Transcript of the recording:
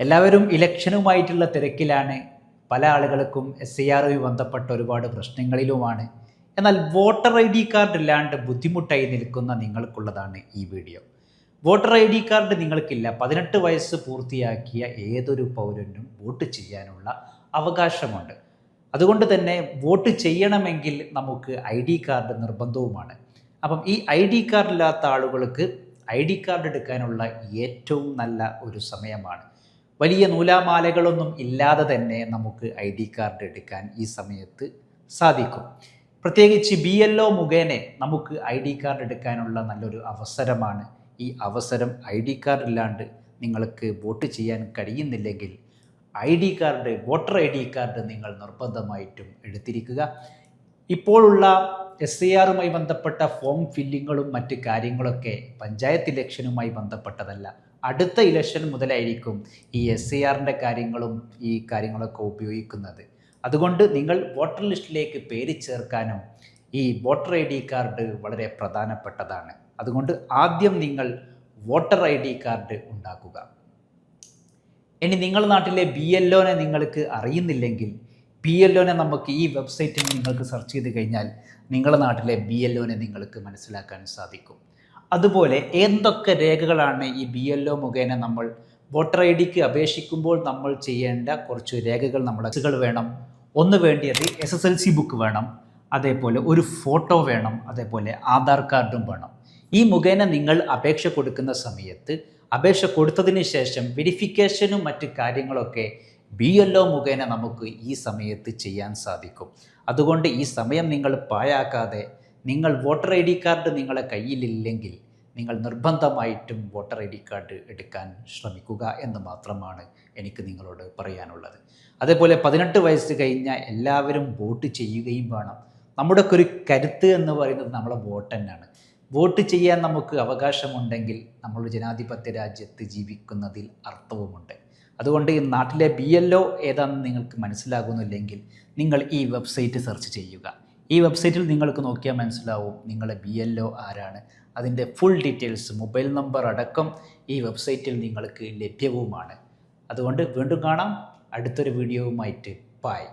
എല്ലാവരും ഇലക്ഷനുമായിട്ടുള്ള തിരക്കിലാണ്. പല ആളുകൾക്കും എസ് ആറുമായി ബന്ധപ്പെട്ട ഒരുപാട് പ്രശ്നങ്ങളിലുമാണ്. എന്നാൽ വോട്ടർ ഐ ഡി കാർഡ് ഇല്ലാണ്ട് ബുദ്ധിമുട്ടായി നിൽക്കുന്ന നിങ്ങൾക്കുള്ളതാണ് ഈ video. Voter I D card നിങ്ങൾക്കില്ല. പതിനെട്ട് വയസ്സ് പൂർത്തിയാക്കിയ ഏതൊരു പൗരനും വോട്ട് ചെയ്യാനുള്ള അവകാശമുണ്ട്. അതുകൊണ്ട് തന്നെ വോട്ട് ചെയ്യണമെങ്കിൽ നമുക്ക് ഐ ഡി കാർഡ് നിർബന്ധവുമാണ്. അപ്പം ഈ ഐ ഡി കാർഡ് ഇല്ലാത്ത ആളുകൾക്ക് ഐ ഡി കാർഡ് എടുക്കാനുള്ള ഏറ്റവും നല്ല ഒരു സമയമാണ്. വലിയ നൂലാമാലകളൊന്നും ഇല്ലാതെ തന്നെ നമുക്ക് ഐ ഡി കാർഡ് എടുക്കാൻ ഈ സമയത്ത് സാധിക്കും. പ്രത്യേകിച്ച് ബി എൽ ഒ മുഖേന നമുക്ക് ഐ ഡി കാർഡ് എടുക്കാനുള്ള നല്ലൊരു അവസരമാണ്. ഈ അവസരം ഐ ഡി കാർഡ് ഇല്ലാണ്ട് നിങ്ങൾക്ക് വോട്ട് ചെയ്യാൻ കഴിയുന്നില്ലെങ്കിൽ I D card voter I D card നിങ്ങൾ നിർബന്ധമായിട്ടും എടുത്തിരിക്കുക. ഇപ്പോഴുള്ള എസ് ഐ ആറുമായി ബന്ധപ്പെട്ട ഫോം ഫില്ലിങ്ങുകളും മറ്റ് കാര്യങ്ങളൊക്കെ പഞ്ചായത്ത് ഇലക്ഷനുമായി ബന്ധപ്പെട്ടതല്ല. അടുത്ത ഇലക്ഷൻ മുതലായിരിക്കും ഈ എസ് സി ആറിന്റെ കാര്യങ്ങളും ഈ കാര്യങ്ങളൊക്കെ ഉപയോഗിക്കുന്നത്. അതുകൊണ്ട് നിങ്ങൾ വോട്ടർ ലിസ്റ്റിലേക്ക് പേര് ചേർക്കാനും ഈ വോട്ടർ ഐ ഡി കാർഡ് വളരെ പ്രധാനപ്പെട്ടതാണ്. അതുകൊണ്ട് ആദ്യം നിങ്ങൾ വോട്ടർ ഐ ഡി കാർഡ് ഉണ്ടാക്കുക. ഇനി നിങ്ങളുടെ നാട്ടിലെ ബി എൽ ഒനെ നിങ്ങൾക്ക് അറിയുന്നില്ലെങ്കിൽ ബി എൽ ഒനെ നമുക്ക് ഈ വെബ്സൈറ്റിൽ നിങ്ങൾക്ക് സെർച്ച് ചെയ്ത് കഴിഞ്ഞാൽ നിങ്ങളുടെ നാട്ടിലെ ബി എൽ ഒനെ നിങ്ങൾക്ക് മനസ്സിലാക്കാൻ സാധിക്കും. അതുപോലെ എന്തൊക്കെ രേഖകളാണ് ഈ ബി എൽ ഒ മുഖേന നമ്മൾ വോട്ടർ ഐ ഡിക്ക് അപേക്ഷിക്കുമ്പോൾ നമ്മൾ ചെയ്യേണ്ട കുറച്ച് രേഖകൾ നമ്മുടെ വേണം. ഒന്ന് വേണ്ടിയത് S S L C book വേണം. അതേപോലെ ഒരു ഫോട്ടോ വേണം. അതേപോലെ ആധാർ കാർഡും വേണം. ഈ മുഖേന നിങ്ങൾ അപേക്ഷ കൊടുക്കുന്ന സമയത്ത് അപേക്ഷ കൊടുത്തതിന് ശേഷം വെരിഫിക്കേഷനും മറ്റ് കാര്യങ്ങളൊക്കെ ബി എൽ ഒ മുഖേന നമുക്ക് ഈ സമയത്ത് ചെയ്യാൻ സാധിക്കും. അതുകൊണ്ട് ഈ സമയം നിങ്ങൾ പാഴാക്കാതെ നിങ്ങൾ വോട്ടർ ഐ ഡി കാർഡ് നിങ്ങളെ കയ്യിലില്ലെങ്കിൽ നിങ്ങൾ നിർബന്ധമായിട്ടും വോട്ടർ ഐ ഡി കാർഡ് എടുക്കാൻ ശ്രമിക്കുക എന്ന് മാത്രമാണ് എനിക്ക് നിങ്ങളോട് പറയാനുള്ളത്. അതേപോലെ പതിനെട്ട് വയസ്സ് കഴിഞ്ഞ എല്ലാവരും വോട്ട് ചെയ്യുകയും വേണം. നമ്മുടെ ഒരു കരുത്ത് എന്ന് പറയുന്നത് നമ്മളെ വോട്ട് തന്നെയാണ്. വോട്ട് ചെയ്യാൻ നമുക്ക് അവകാശമുണ്ടെങ്കിൽ നമ്മൾ ജനാധിപത്യ രാജ്യത്ത് ജീവിക്കുന്നതിൽ അർത്ഥവുമുണ്ട്. അതുകൊണ്ട് ഈ നാട്ടിലെ ബി എൽ ഒ ഏതാണെന്ന് നിങ്ങൾക്ക് മനസ്സിലാകുന്നില്ലെങ്കിൽ നിങ്ങൾ ഈ വെബ്സൈറ്റ് സെർച്ച് ചെയ്യുക. ഈ വെബ്സൈറ്റിൽ നിങ്ങൾക്ക് നോക്കിയാൽ മനസ്സിലാവും നിങ്ങളെ ബി എൽ ഒ ആരാണ്. അതിന്റെ ഫുൾ ഡീറ്റെയിൽസ് മൊബൈൽ നമ്പർ അടക്കം ഈ വെബ്സൈറ്റിൽ നിങ്ങൾക്ക് ലഭ്യവുമാണ്. അതുകൊണ്ട് വീണ്ടും കാണാം. അടുത്തൊരു വീഡിയോവുമായിട്ട് ബായ്